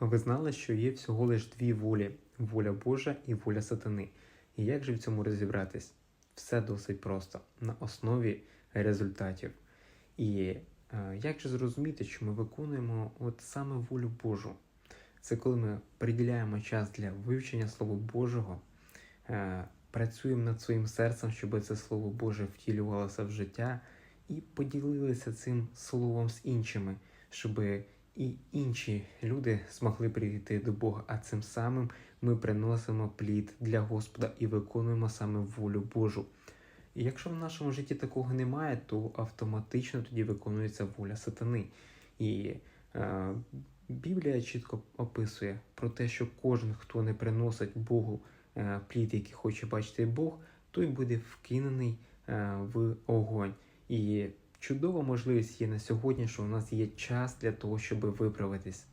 Ви знали, що є всього лиш дві волі: воля Божа і воля сатани. І як же в цьому розібратись? Все досить просто на основі результатів. І е, як же зрозуміти, що ми виконуємо от саме волю Божу? Це коли ми приділяємо час для вивчення Слова Божого, е, працюємо над своїм серцем, щоб це Слово Боже втілювалося в життя, і поділилися цим словом з іншими, щоб і інші люди змогли прийти до Бога. А цим самим ми приносимо плід для Господа і виконуємо саме волю Божу. І якщо в нашому житті такого немає, то автоматично тоді виконується воля сатани. І е, Біблія чітко описує про те, що кожен, хто не приносить Богу е, плід, який хоче бачити Бог, той буде вкинений е, в огонь. І чудова можливість є на сьогодні, що у нас є час для того, щоб виправитись.